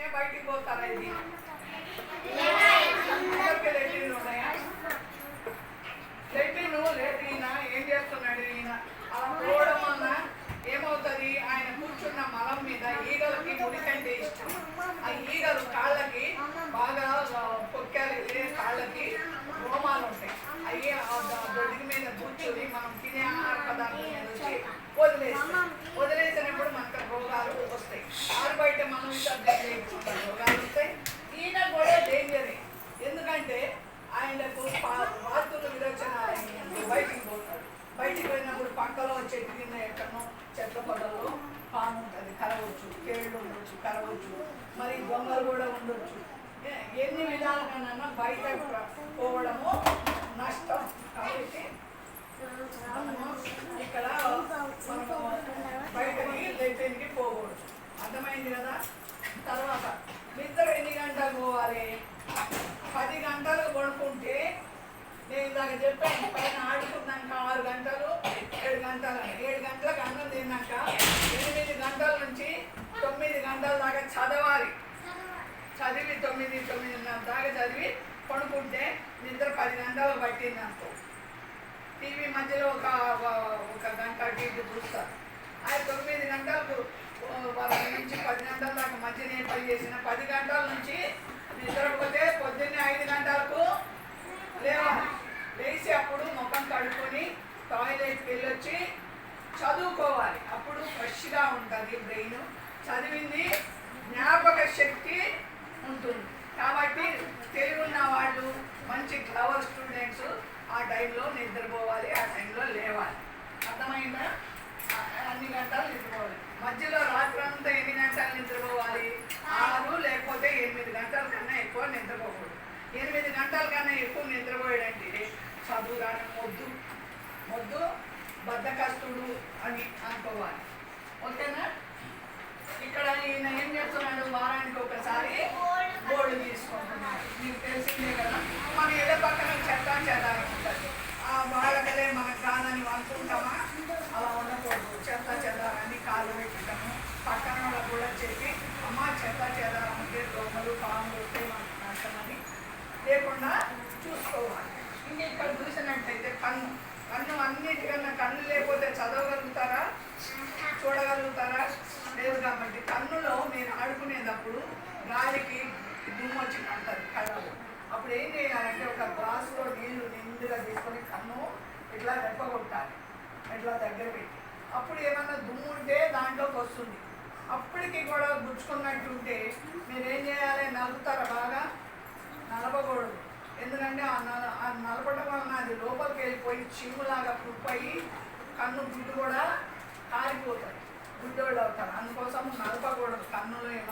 ఏ బయటికి పోతారా ఇది? అందరికీ ఉన్నాయా లెట్రిన్ ఈయన ఏం చేస్తున్నాడు ఈయన? అలా పోవడం వల్ల ఏమవుతుంది? ఆయన కూర్చున్న మలం మీద ఈగలకి ముడికంటే ఇష్టం. ఆ ఈగలు కాళ్ళకి బాగా ఆ, పొక్కాలు కాళ్ళకి రోమాలు ఉంటాయి. అయ్యే ఆ ద- మీద కూర్చొని మనం తినే ఆహార పదార్థం మీద వచ్చి వదిలేస్తాం. వదిలేసినప్పుడు మనకు రోగాలు వస్తాయి. ఆరు బయట మనం ఉండొచ్చు కేళ్ళు ఉండొచ్చు కరవచ్చు మరి దొంగలు కూడా ఉండొచ్చు. ఏ- ఎన్ని విధాలుగానైనా బయట పోవడము నష్టం కాబట్టి ఇక్కడ బయటకి లెట్రిన్కి పోకూడదు. అర్థమైంది కదా? తర్వాత నిద్ర ఎన్ని గంటలు పోవాలి? పది గంటలు పడుకుంటే నేను ఇందాక చెప్పాను పైన ఆడుకున్నాక ఆరు గంటలు ఏడు గంటలు అని. ఏడు గంటలకు అన్నం తిన్నాక ఎనిమిది గంటల నుంచి తొమ్మిది గంటల దాకా చదవాలి చదివి తొమ్మిది తొమ్మిదిన్నర దాకా చదివి పడుకుంటే నిద్ర పది గంటలు పట్టింది అనుకో. టీవీ మధ్యలో ఒక ఒక గంట టీవీ చూస్తారు ఆ తొమ్మిది గంటలకు వాళ్ళ నుంచి పది గంటల దాకా మధ్య నేను పని చేసిన పది గంటల నుంచి నిద్రపోతే పొద్దున్నే ఐదు గంటలకు లేవాలి లేచి అప్పుడు ముఖం కడుక్కొని టాయిలెట్కి వెళ్ళొచ్చి చదువుకోవాలి. అప్పుడు ఫ్రెష్గా ఉంటుంది బ్రెయిన్. చదివింది జ్ఞాపక శక్తి తెలివి ఉన్న వాళ్ళు మంచి క్లవర్ స్టూడెంట్స్ ఆ టైంలో నిద్రపోవాలి ఆ టైంలో లేవాలి. అర్థమైందా? అన్ని గంటలు నిద్రపోవాలి. మధ్యలో రాత్రి అంతా ఎన్ని గంటలు నిద్రపోవాలి? ఆరు లేకపోతే ఎనిమిది గంటల కన్నా ఎక్కువ నిద్రపోకూడదు. ఎనిమిది గంటల కన్నా ఎక్కువ నిద్రపోయాడంటే చదువు కానీ మొద్దు మొద్దు బద్ధకస్తుడు అని అనుకోవాలి. ఓకేనా? ఇక్కడ ఈయన ఇక్కడ చూసినట్టయితే కన్ను. కన్ను అన్నిటికన్నా కన్ను లేకపోతే చదవగలుగుతారా? చూడగలుగుతారా? లేదు కాబట్టి కన్నులో మీరు ఆడుకునేటప్పుడు గాలికి దుమ్ము వచ్చి కంటది కళ్ళలో. అప్పుడు ఏం చేయాలంటే ఒక గ్లాసులో నీళ్ళు నిండుగా తీసుకొని కన్ను ఇట్లా రెప్పగొట్టాలి. ఇట్లా దగ్గర పెట్టి. అప్పుడు ఏమన్నా దుమ్ము ఉంటే దాంట్లోకి వస్తుంది. అప్పటికి కూడా గుచ్చుకున్నట్టుంటే మీరు ఏం చేయాలి? నలుగుతారా బాగా? లోపలికి వెళ్ళిపోయి పుప్పయి కన్ను గుడ్డు కూడా కారిపోతుంది గుడ్డోళ్ళు అవుతారు. అందుకోసం నలపకూడదు కన్నులో ఏమన్నా